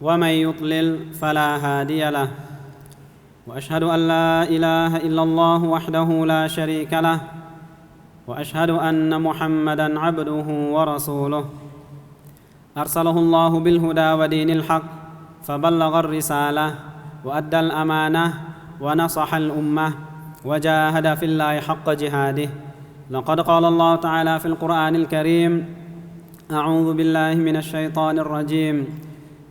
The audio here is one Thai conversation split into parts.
ومن يضلل فلا هادي له. وأشهد أن لا إله إلا الله وحده لا شريك له. وأشهد أن محمدا عبده ورسوله. أرسله الله بالهدى ودين الحق فبلغ الرسالة وأدى الأمانة ونصح الأمة وجاهد في الله حق جهاده. لقد قال الله تعالى في القرآن الكريم أعوذ بالله من الشيطان الرجيم.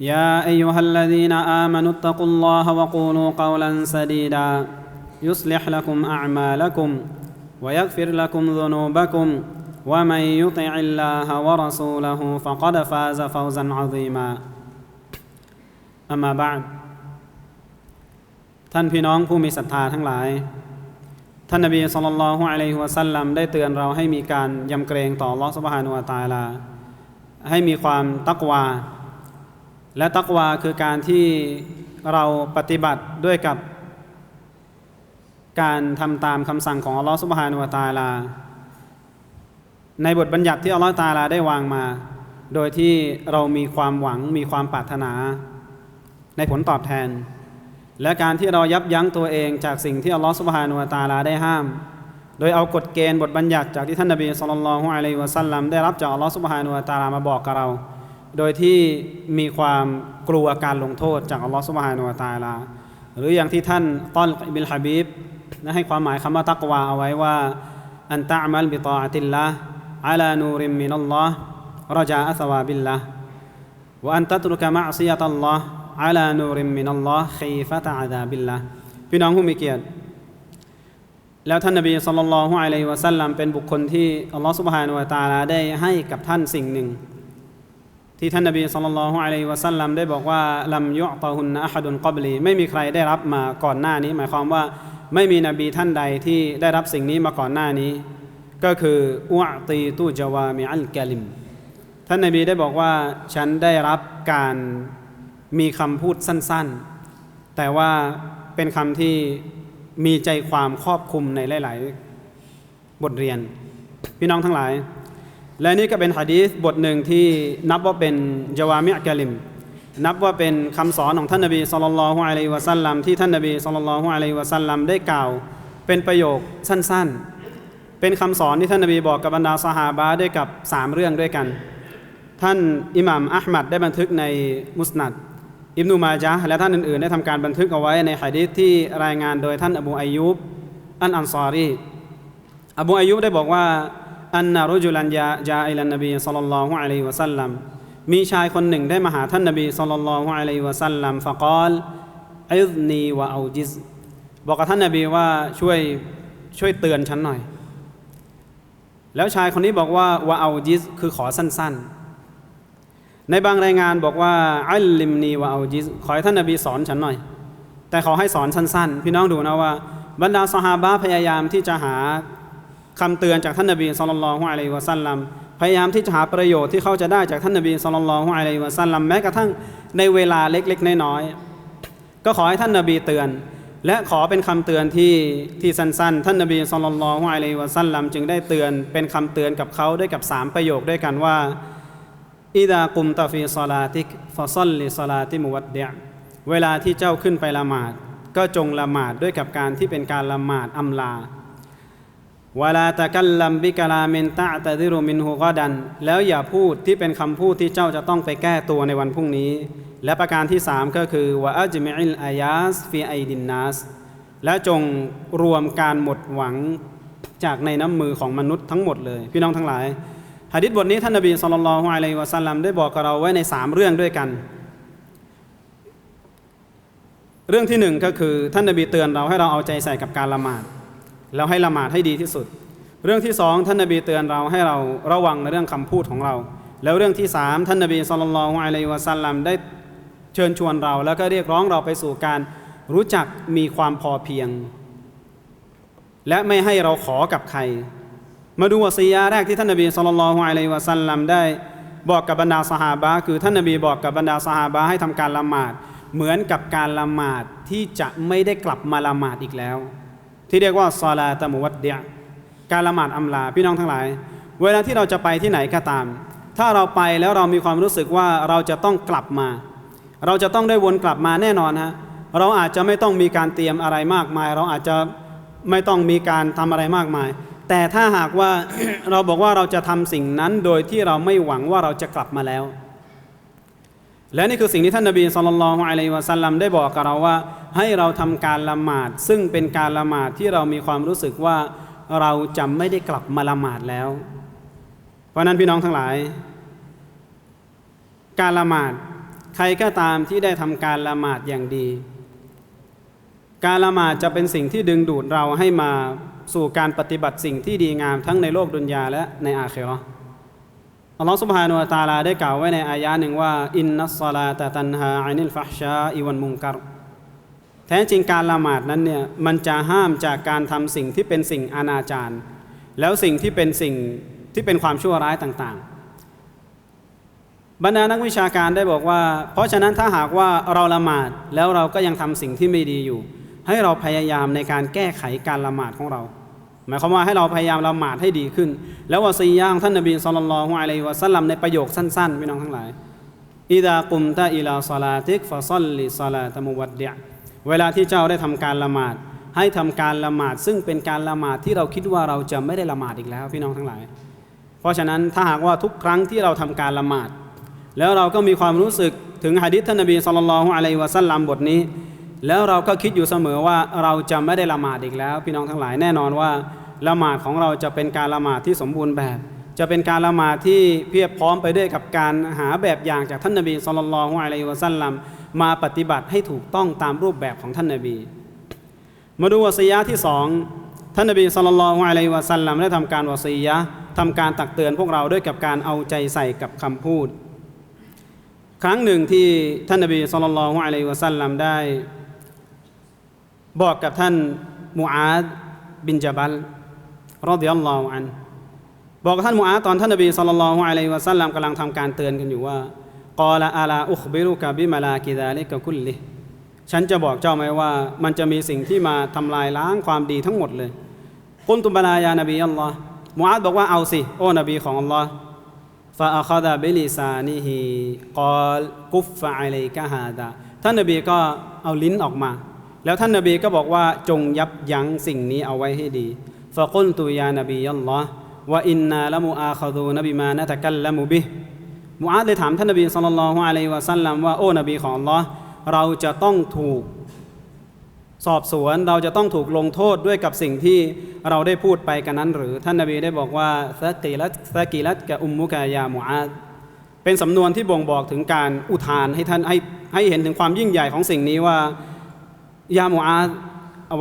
يا أيها الذين آمنوا اتقوا الله وقولوا قولا سديدا يصلح لكم أعمالكم ويغفر لكم ذنوبكم ومن يطع الله ورسوله فقد فاز فوزا عظيما أما بعد ท่านพี่น้องผู้มีศรัทธาทั้งหลาย ท่านนบีสุลต่านละฮ์อะลัยฮิวะสัลลัมได้เตือนเราให้มีการยำเกรงต่อลอสบฮานุวาตาลา ให้มีความตักวา และตักวาคือการที่เราปฏิบัติด้วยกับ การทำตามคำสั่งของอัลลอฮฺสุบฮานุวาตาลา ในบทบัญญัติที่อัลลอฮฺตาลาได้วางมา โดยที่เรามีความหวังมีความปรารถนา ในผลตอบแทน และการที่เรายับยั้งตัวเองจากสิ่งที่อัลลอฮฺสุบฮานุวาตาลาได้ห้าม โดยเอากฎเกณฑ์บทบัญญัติจากที่ท่านนบีสุลต่านละฮ์อะลัยวะสัลลัมได้รับจากอัลลอฮฺสุบฮานุวาตาลามาบอกกับเรา โดยที่มีความกลัวการลงโทษจากอัลลอฮฺสุบฮานุวาตาลา หรืออย่างที่ท่านต้อนบิลฮะบีบนะให้ความหมายคำว่าตักวาเอาไว้ว่า อันตะมัลบิตาติลละอัลานูริมมินัลลอฮ์รจาอัสวาบิลละวะอันตัตรุกะมะซียะตัลลอฮ์อัลานูริมมินัลลอฮ์ขีฟะตะอาดาบิลละพี่น้องผู้มีเกียรติ แล้วท่านนบีสุลต่านละฮ์อะลัยฮิวะสัลลัมเป็นบุคคลที่อัลลอฮ์สุบฮานุวะตาลาได้ให้กับท่านสิ่งหนึ่ง ที่ท่านนบีสุลต่านละฮ์อะลัยฮิวะสัลลัมได้บอกว่าลัมยุอตะฮุนอะฮัดุนกับลีไม่มีใครได้รับมาก่อนหน้านี้ หมายความว่าไม่มีนบีท่านใดที่ได้รับสิ่งนี้มาก่อนหน้านี้ ก็คืออุอตีตุจาวามิอัลกาลิม ท่านนบีได้บอกว่าฉันได้รับการมีคำพูดสั้นๆ แต่ว่าเป็นคำที่มีใจความครอบคลุมในหลาย ๆ บทเรียน พี่น้องทั้งหลาย และนี่ก็เป็นหะดีษบทหนึ่งที่นับว่าเป็นจาวามิอักลิม นับว่าเป็นคำสอนของท่านนบีสุลต่านละฮ์อะลัยวะสัลลัมที่ท่านนบีสุลต่านละฮ์อะลัยวะสัลลัมได้กล่าว เป็นประโยคสั้นๆ เป็นคำสอนที่ท่านนบีบอกกับบรรดาสหาบะด้วยกับ 3 เรื่องด้วยกัน ท่านอิหม่ามอัลมัดได้บันทึกในมุสนัดอิบนุมาจาและท่านอื่นๆ ได้ทำการบันทึกเอาไว้ในหะดีษที่รายงานโดยท่านอบูอายุบอันอันซอรีอบูอายุบได้บอกว่า อันนารุจุลันยาจาอิลันนบีสุลต่านละฮ์อะลัยฮิวะสัลลัมมีชายคนหนึ่งได้มาหาท่านนบีสุลต่านละฮ์อะลัยฮิวะสัลลัมฟะกอลอิซนีวะเอาจิซบอกกับท่านนบีว่าช่วยช่วยเตือนฉันหน่อย แล้วชายคนนี้บอกว่าวะเอาจิซคือขอสั้น ๆ ในบางรายงานบอกว่าอัลลิมนีวะเอาจิซขอให้ท่านนบีสอนฉันหน่อย แต่ขอให้สอนสั้น ๆ พี่น้องดูนะว่า บรรดาสหาบะพยายามที่จะหา คำเตือนจากท่านนบีสุลต่านละฮ์อะลัยวะสัลลัมพยายามที่จะหาประโยชน์ที่เขาจะได้จากท่านนบีสุลต่านละฮ์อะลัยวะสัลลัมแม้กระทั่งในเวลาเล็กๆ น้อยๆก็ขอให้ท่านนบีเตือน และขอเป็นคำเตือนที่ที่สั้นๆ ท่านนบีสุลต่านละฮ์อะลัยวะสัลลัมจึงได้เตือนเป็นคำเตือนกับเขาด้วยกับสามประโยคด้วยกันว่าอิดากุมตาฟีซอลาติกฟาซอลลิซอลาติมุวัดเดียเวลาที่เจ้าขึ้นไปละหมาด ก็จงละหมาดด้วยกับการที่เป็นการละหมาดอำลา วลาตะกัลลัมบิกลาเมนตะตะดิรุมินฮูกอดัน แล้วอย่าพูดที่เป็นคำพูดที่เจ้าจะต้องไปแก้ตัวในวันพรุ่งนี้ และประการที่สามก็คือวะอัจมิอิลอายาสฟีไอดินนัสและจงรวมการหมดหวังจากในน้ำมือของมนุษย์ทั้งหมดเลย พี่น้องทั้งหลายหะดิษบทนี้ท่านนบีสุลต่านละฮ์อะลัยวะสัลลัมได้บอกกับเราไว้ในสามเรื่องด้วยกัน เรื่องที่หนึ่งก็คือท่านนบีเตือนเราให้เราเอาใจใส่กับการละหมาด แล้วให้ละหมาดให้ดีที่สุด เรื่องที่สองท่านนบีเตือนเราให้เราระวังในเรื่องคำพูดของเรา แล้วเรื่องที่สามท่านนบีสุลต่านละฮ์อะลัยฮิวะสัลลัมได้เชิญชวนเรา แล้วก็เรียกร้องเราไปสู่การรู้จักมีความพอเพียง และไม่ให้เราขอกับใคร มาดูวะซียาแรกที่ท่านนบีสุลต่านละฮ์อะลัยฮิวะสัลลัมได้บอกกับบรรดาสหาบะคือท่านนบีบอกกับบรรดาสหาบะให้ทำการละหมาด เหมือนกับการละหมาดที่จะไม่ได้กลับมาละหมาดอีกแล้ว ที่เรียกว่าซอลาตะมุวัดเดียการละหมาดอำลาพี่น้องทั้งหลาย เวลาที่เราจะไปที่ไหนก็ตาม ถ้าเราไปแล้วเรามีความรู้สึกว่าเราจะต้องกลับมา เราจะต้องได้วนกลับมาแน่นอนฮะเราอาจจะไม่ต้องมีการเตรียมอะไรมากมาย เราอาจจะไม่ต้องมีการทำอะไรมากมาย แต่ถ้าหากว่าเราบอกว่าเราจะทำสิ่งนั้นโดยที่เราไม่หวังว่าเราจะกลับมาแล้ว และนี่คือสิ่งที่ท่านนบีสุลต่านอะลัยฮิวะสัลลัมได้บอกกับเราว่า ให้เราทำการละหมาด ซึ่งเป็นการละหมาดที่เรามีความรู้สึกว่าเราจะไม่ได้กลับมาละหมาดแล้ว เพราะนั้นพี่น้องทั้งหลาย การละหมาดใครก็ตามที่ได้ทำการละหมาดอย่างดี การละหมาดจะเป็นสิ่งที่ดึงดูดเราให้มาสู่การปฏิบัติสิ่งที่ดีงามทั้งในโลกดุนยาและในอาเคเราะห์ อัลลอฮฺสุบฮานุวะตาลาได้กล่าวไว้ในอายะหนึ่งว่า อินนัสซาลาตะตันฮาอานิลฟะฮชาอิวันมุงกัรแท้จริงการละหมาดนั้นเนี่ยมันจะห้ามจากการทำสิ่งที่เป็นสิ่งอนาจารแล้วสิ่งที่เป็นสิ่งที่เป็นความชั่วร้ายต่างๆ บรรดานักวิชาการได้บอกว่า เพราะฉะนั้นถ้าหากว่าเราละหมาดแล้วเราก็ยังทำสิ่งที่ไม่ดีอยู่ ให้เราพยายามในการแก้ไขการละหมาดของเรา หมายความว่าให้เราพยายามละหมาดให้ดีขึ้น แล้ววะซียาของท่านนบีสุลต่านละฮ์อะลัยวะสัลลัมในประโยคสั้นๆพี่น้องทั้งหลายอิดากุมตะอิลาซาลาติกฟะซัลลิซาลาตะมุวัดเดียเวลาที่เจ้าได้ทำการละหมาด ให้ทำการละหมาด ซึ่งเป็นการละหมาดที่เราคิดว่าเราจะไม่ได้ละหมาดอีกแล้วพี่น้องทั้งหลาย เพราะฉะนั้นถ้าหากว่าทุกครั้งที่เราทำการละหมาด แล้วเราก็มีความรู้สึกถึงหะดิษท่านนบีสุลต่านละฮ์อะลัยวะสัลลัมบทนี้ แล้วเราก็คิดอยู่เสมอว่าเราจะไม่ได้ละหมาดอีกแล้ว พี่น้องทั้งหลายแน่นอนว่าละหมาดของเราจะเป็นการละหมาดที่สมบูรณ์แบบ จะเป็นการละหมาดที่เพียบพร้อมไปด้วยกับการหาแบบอย่างจากท่านนบีสุลต่านละฮ์อะลัยฮิวะสัลลัมมาปฏิบัติให้ถูกต้องตามรูปแบบของท่านนบี มาดูวสียะที่สองท่านนบีสุลต่านละฮ์อะลัยฮิวะสัลลัมได้ทำการวสียะทำการตักเตือนพวกเราด้วยกับการเอาใจใส่กับคำพูด ครั้งหนึ่งที่ท่านนบีสุลต่านละฮ์อะลัยฮิวะสัลลัมได้ บอกกับท่านมูอาดบินจาบัลรอดิยัลลอฮุอันบอกกับท่านมูอาดตอนท่านนบีสุลต่านละฮ์อะลัยฮิวะสัลลัมกำลังทำการเตือนกันอยู่ว่ากอลาอาลาอุคบิรุกะบิมาลากิดาลิกะกุลลิฉันจะบอกเจ้าไหมว่า มันจะมีสิ่งที่มาทำลายล้างความดีทั้งหมดเลยกุลตุบลายานบีอัลลอฮ์มูอาดบอกว่าเอาสิ โอ้นบีของอัลลอฮ์ฟาอัคดะบิลิซานิฮิกอลกุฟฟะอะลัยกะฮาดาท่านนบีก็เอาลิ้นออกมา แล้วท่านนบีก็บอกว่าจงยับยั้งสิ่งนี้เอาไว้ให้ดีฟะกุลตุยานบีอัลลอฮ์ว่าอินนาละมูอาคาดูนบิมานะตะกัลละมุบิมูอาดเลยถามท่านนบีสุลต่านละฮ์อะลัยวะสัลลัมว่าโอ้นบีของอัลลอฮ์เราจะต้องถูกสอบสวนเราจะต้องถูกลงโทษด้วยกับสิ่งที่เราได้พูดไปกันนั้น หรือท่านนบีได้บอกว่าสกีลัตสกีลัตกับอุมมุกายามูอาดเป็นสำนวนที่บ่งบอกถึงการอุทานให้ท่านให้ให้เห็นถึงความยิ่งใหญ่ของสิ่งนี้ว่า ยามูอาด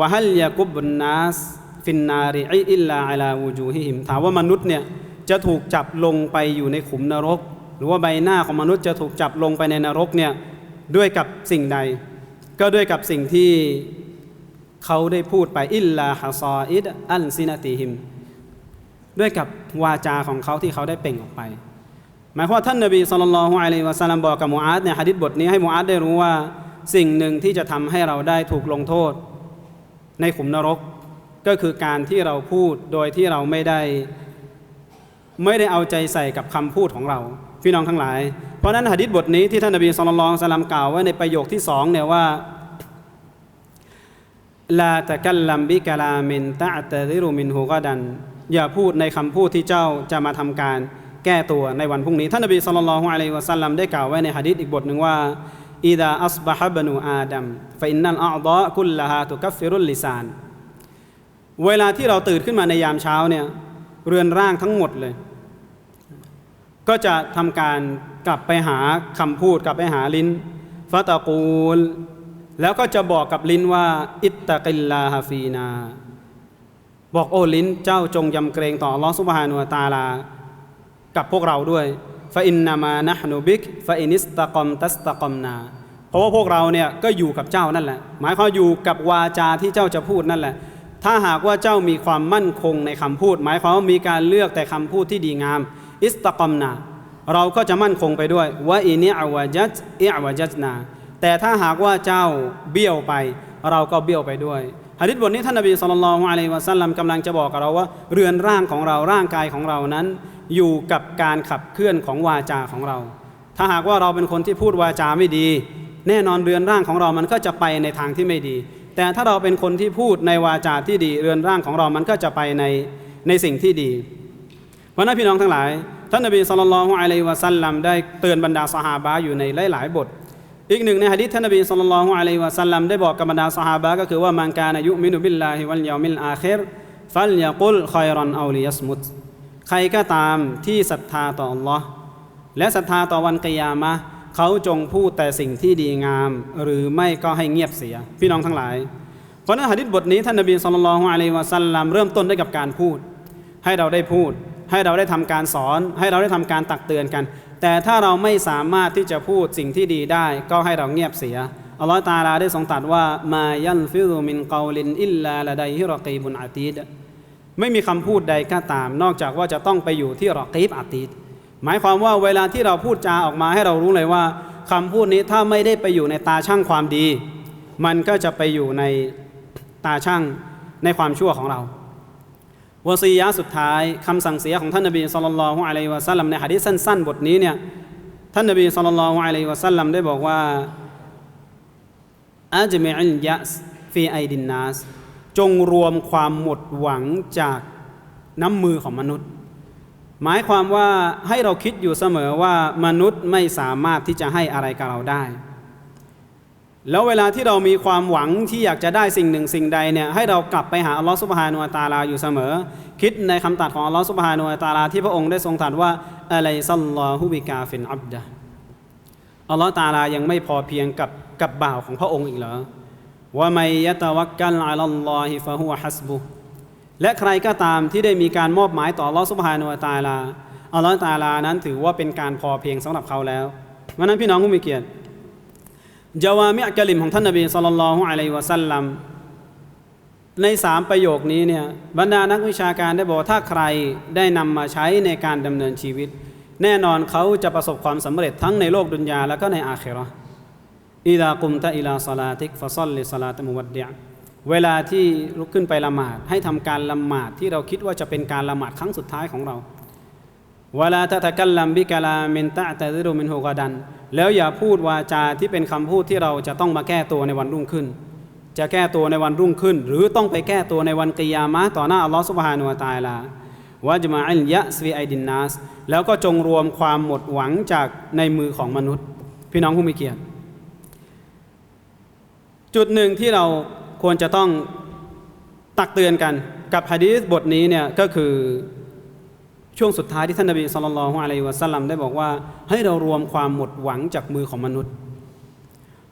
วะฮัลยากุบุนนัสฟินนาริอิลลาอัลาวูจูฮิฮิมถามว่ามนุษย์เนี่ยจะถูกจับลงไปอยู่ในขุมนรก หรือว่าใบหน้าของมนุษย์จะถูกจับลงไปในนรกเนี่ยด้วยกับสิ่งใด ก็ด้วยกับสิ่งที่เขาได้พูดไปอิลลาฮะซออิดอันซินาติฮิม ด้วยกับวาจาของเขาที่เขาได้เป่งออกไป หมายความว่าท่านนบีสุลต่านละฮ์อะลัยฮิวะสัลลัมบอกกับมูอาดเนี่ยฮะดิษบทนี้ให้มูอาดได้รู้ว่า สิ่งหนึ่งที่จะทำให้เราได้ถูกลงโทษ ในขุมนรกก็คือการที่เราพูดโดยที่เราไม่ได้ ไม่ได้เอาใจใส่กับคำพูดของเรา พี่น้องทั้งหลาย เพราะนั้นหะดิษบทนี้ที่ท่านนบีสุลต่านละฮ์สลัมกล่าวไว้ในประโยคที่สองเนี่ยว่าลาตะกัลลัมบิกะลามินตะตะริรุมินฮูกดัน อย่าพูดในคำพูดที่เจ้าจะมาทำการแก้ตัวในวันพรุ่งนี้ ท่านนบีสุลต่านละฮ์อะลัยวะสัลลัมได้กล่าวไว้ในหะดีษอีกบทหนึ่งว่า อิดาอัสบะฮะบนูอาดัมฟะอินนัลอาดะกุลละฮาตุกัฟฟิรุลลิซาน เวลาที่เราตื่นขึ้นมาในยามเช้าเนี่ยเรือนร่างทั้งหมดเลย ก็จะทำการกลับไปหาคำพูดกลับไปหาลิ้นฟาตะกูล แล้วก็จะบอกกับลิ้นว่า อิตตะกิลลาฮฟีนา บอกโอ้ลิ้นเจ้าจงยำเกรงต่อลอสุบฮานุตาลา กับพวกเราด้วย ฟอินนามานะฮนูบิกฟอินิสตะกอมตัสตะกอมนาเพราะว่าพวกเราเนี่ยก็อยู่กับเจ้านั่นแหละ หมายความอยู่กับวาจาที่เจ้าจะพูดนั่นแหละ ถ้าหากว่าเจ้ามีความมั่นคงในคำพูด หมายความว่ามีการเลือกแต่คำพูดที่ดีงาม อิสตะกอมนาเราก็จะมั่นคงไปด้วยว่าอินิอวาจัตอิอวาจัตนาแต่ถ้าหากว่าเจ้าเบี้ยวไป เราก็เบี้ยวไปด้วยหะดิษบทนี้ท่านนบีสุลต่านละฮ์อะลัยวะสัลลัมกำลังจะบอกกับเราว่า เรือนร่างของเราร่างกายของเรานั้น อยู่กับการขับเคลื่อนของวาจาของเรา ถ้าหากว่าเราเป็นคนที่พูดวาจาไม่ดี แน่นอนเรือนร่างของเรามันก็จะไปในทางที่ไม่ดี แต่ถ้าเราเป็นคนที่พูดในวาจาที่ดี เรือนร่างของเรามันก็จะไปในในสิ่งที่ดีเพราะนั้นพี่น้องทั้งหลาย ท่านนบีสุลต่านละฮ์อะลัยฮิวะสัลลัมได้เตือนบรรดาสหาบะอยู่ในหลาย ๆ บท อีกหนึ่งในหะดีษท่านนบีสุลต่านละฮ์อะลัยฮิวะสัลลัมได้บอกกับบรรดาสหาบะก็คือว่ามันการอายุมินุบิลลาฮิวัลยามิลอาคิรฟัลยากุลคอยรอนเอาลิยัสมุต ใครก็ตามที่ศรัทธาต่อ Allah และศรัทธาต่อวันกิยามะเขาจงพูดแต่สิ่งที่ดีงาม หรือไม่ก็ให้เงียบเสีย พี่น้องทั้งหลายเพราะนั้นหะดีษบทนี้ท่านนบีสุลต่านละฮ์อะลัยวะสัลลัมเริ่มต้นด้วยกับการพูด ให้เราได้พูด ให้เราได้ทำการสอน ให้เราได้ทำการตักเตือนกัน แต่ถ้าเราไม่สามารถที่จะพูดสิ่งที่ดีได้ ก็ให้เราเงียบเสียอัลลอฮฺตาลาได้ทรงตรัสว่ามายันฟิรุมินกาลินอิลลาละไดฮิรอกีบุนอาตีด ไม่มีคำพูดใดก็ตาม นอกจากว่าจะต้องไปอยู่ที่รอกีบอาตีดหมายความว่าเวลาที่เราพูดจาออกมาให้เรารู้เลยว่าคำพูดนี้ถ้าไม่ได้ไปอยู่ในตาช่างความดี มันก็จะไปอยู่ในตาช่างในความชั่วของเราวะซียะสุดท้ายคำสั่งเสียของท่านนบีสุลต่านละฮ์อะลัยวะสัลลัมในหะดีษสั้นๆ บทนี้เนี่ยท่านนบีสุลต่านละฮ์อะลัยวะสัลลัมได้บอกว่าอัจมิอิลยะสฟีไอดินนัส จงรวมความหมดหวังจากน้ำมือของมนุษย์ หมายความว่าให้เราคิดอยู่เสมอว่ามนุษย์ไม่สามารถที่จะให้อะไรกับเราได้ แล้วเวลาที่เรามีความหวังที่อยากจะได้สิ่งหนึ่งสิ่งใดเนี่ยให้เรากลับไปหาอัลลอฮฺสุบฮานุวะตาลาอยู่เสมอ คิดในคำตรัสของอัลลอฮฺสุบฮานุวะตาลาที่พระองค์ได้ทรงตรัสว่าอะลัยซัลลอฮุบิกาฟินอับดะอัลลอฮฺตาลายังไม่พอเพียงกับกับบ่าวของพระองค์อีกเหรอ ว่าไม่ยะตะวักกัลอัลลอฮิฟะฮุวะฮัสบุและใครก็ตามที่ได้มีการมอบหมายต่อลอสุบฮานุตาลาอัลลอฮฺตาลานั้นถือว่าเป็นการพอเพียงสำหรับเขาแล้ววันนั้นพี่น้องผู้มีเกียรติจาวามิอะกลิมของท่านนบีสุลต่านละฮ์อะลัยวะสัลลัมในสามประโยคนี้เนี่ยบรรดานักวิชาการได้บอกถ้าใครได้นำมาใช้ในการดำเนินชีวิต แน่นอนเขาจะประสบความสำเร็จทั้งในโลกดุนยาแล้วก็ในอาคิเราะห์ อิดากุมตะอิลาซาลาติกฟะซัลลิซาลาตมุวัดเดียเวลาที่ลุกขึ้นไปละหมาด ให้ทำการละหมาดที่เราคิดว่าจะเป็นการละหมาดครั้งสุดท้ายของเราเวลาตะตะกัลลัมบิกะลาเมนตะตะซิรุมินฮูกาดัน แล้วอย่าพูดวาจาที่เป็นคำพูดที่เราจะต้องมาแก้ตัวในวันรุ่งขึ้น จะแก้ตัวในวันรุ่งขึ้น หรือต้องไปแก้ตัวในวันกิยามะต่อหน้าอัลลอฮฺสุบฮานุวะตาลาวะจมาอิลยะสฟีไอดินนัสแล้วก็จงรวมความหมดหวังจากในมือของมนุษย์ พี่น้องผู้มีเกียรติ จุดหนึ่งที่เราควรจะต้องตักเตือนกันกับฮะดีษบทนี้เนี่ยก็คือช่วงสุดท้ายที่ท่านนบีสุลต่านละฮ์อะลัยวะสัลลัมได้บอกว่าให้เรารวมความหมดหวังจากมือของมนุษย์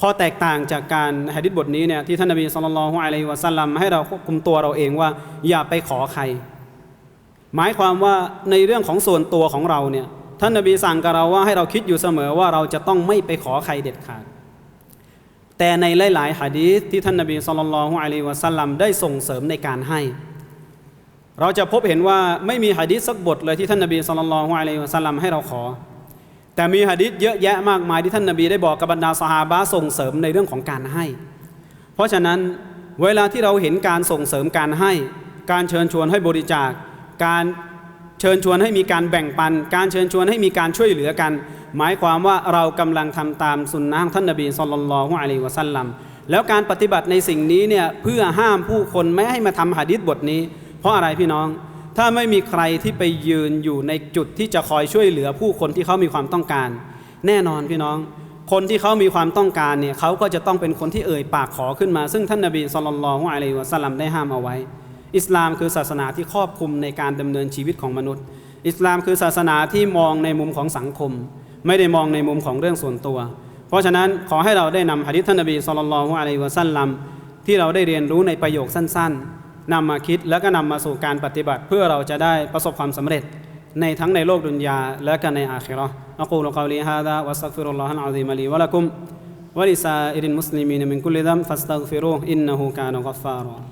พอแตกต่างจากการฮะดิษบทนี้เนี่ยที่ท่านนบีสุลต่านละฮ์อะลัยวะสัลลัมให้เราควบคุมตัวเราเองว่า อย่าไปขอใคร หมายความว่าในเรื่องของส่วนตัวของเราเนี่ยท่านนบีสั่งกับเราว่าให้เราคิดอยู่เสมอว่าเราจะต้องไม่ไปขอใครเด็ดขาด แต่ในหลายๆฮะดีษที่ท่านนบีสุลต่านละฮ์อะลัยวะสัลลัมได้ส่งเสริมในการให้ เราจะพบเห็นว่าไม่มีหะดีษสักบทเลยที่ท่านนบีสุลต่านละฮ์อะลัยวะสัลลัมให้เราขอ แต่มีหะดีษเยอะแยะมากมายที่ท่านนบีได้บอกกับบรรดาสหาบะส่งเสริมในเรื่องของการให้ เพราะฉะนั้นเวลาที่เราเห็นการส่งเสริมการให้ การเชิญชวนให้บริจาค การเชิญชวนให้มีการแบ่งปัน การเชิญชวนให้มีการช่วยเหลือกัน หมายความว่าเรากำลังทำตามสุนนะท่านนบีสุลต่านละฮ์อะลัยวะสัลลัมแล้วการปฏิบัติในสิ่งนี้เนี่ยเพื่อห้ามผู้คนไม่ให้มาทำหะดิษบทนี้ เพราะอะไรพี่น้อง ถ้าไม่มีใครที่ไปยืนอยู่ในจุดที่จะคอยช่วยเหลือผู้คนที่เขามีความต้องการ แน่นอนพี่น้อง คนที่เขามีความต้องการเนี่ยเขาก็จะต้องเป็นคนที่เอ่ยปากขอขึ้นมา ซึ่งท่านนบีสุลต่านละฮ์อะลัยวะสัลลัมได้ห้ามเอาไว้ อิสลามคือศาสนาที่ครอบคลุมในการดำเนินชีวิตของมนุษย์ อิสลามคือศาสนาที่มองในมุมของสังคม ไม่ได้มองในมุมของเรื่องส่วนตัว เพราะฉะนั้นขอให้เราได้นำหะดีษท่านนบีสุลต่านละฮ์อะลัยวะสัลลัมที่เราได้เรียนรู้ในประโยคสั้น ๆนำมาคิดแล้วก็นำมาสู่การปฏิบัติ เพื่อเราจะได้ประสบความสำเร็จ ในทั้งในโลกดุนยาและก็ในอาคิราะห์อะกูลกอลีฮาดาวัสตัฆฟิรุลลอฮะอัลอะซีมะลีวะละกุมวะลิซาอิริลมุ